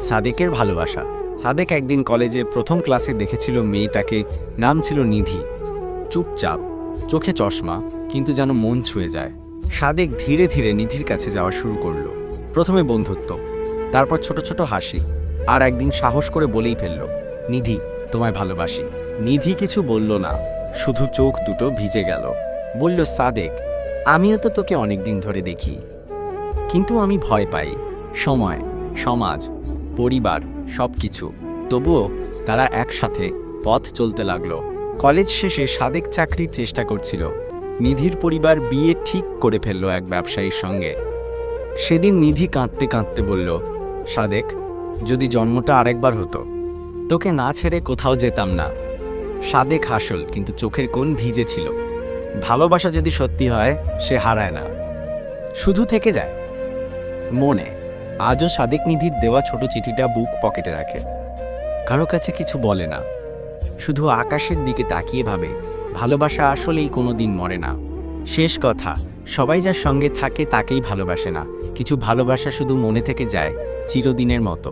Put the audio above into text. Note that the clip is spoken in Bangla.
সাদেকের ভালোবাসা। সাদেক একদিন কলেজে প্রথম ক্লাসে দেখেছিল মেয়েটাকে, নাম ছিল নিধি। চুপচাপ, চোখে চশমা, কিন্তু যেন মন ছুঁয়ে যায়। সাদেক ধীরে ধীরে নিধির কাছে যাওয়া শুরু করল। প্রথমে বন্ধুত্ব, তারপর ছোট ছোট হাসি, আর একদিন সাহস করে বলেই ফেলল, নিধি, তোমায় ভালোবাসি। নিধি কিছু বলল না, শুধু চোখ দুটো ভিজে গেল। বলল, সাদেক, আমিও তো তোকে অনেক দিন ধরে দেখি। কিন্তু আমি ভয় পাই। সময়, সমাজ পরিবার সব কিছু তবুও তারা একসাথে পথ চলতে লাগল। কলেজ শেষে সাদেক চাকরির চেষ্টা করছিল। নিধির পরিবার বিয়ে ঠিক করে ফেলল এক ব্যবসায়ীর সঙ্গে। সেদিন নিধি কাঁদতে কাঁদতে বলল, সাদেক, যদি জন্মটা আরেকবার হতো, তোকে না ছেড়ে কোথাও যেতাম না। সাদেক হাসল, কিন্তু চোখের কোন ভিজে ছিল। ভালোবাসা যদি সত্যি হয়, সে হারায় না। শুধু থেকে যায়। মনে আজও সাদেক নিধির দেওয়া ছোট চিঠিটা বুক পকেটে রাখে। কারও কাছে কিছু বলে না। শুধু আকাশের দিকে তাকিয়ে ভাবে, ভালোবাসা আসলেই কোনো দিন মরে না। শেষ কথা, সবাই যার সঙ্গে থাকে তাকেই ভালোবাসে না। কিছু ভালোবাসা শুধু মনে থেকে যায় চিরদিনের মতো।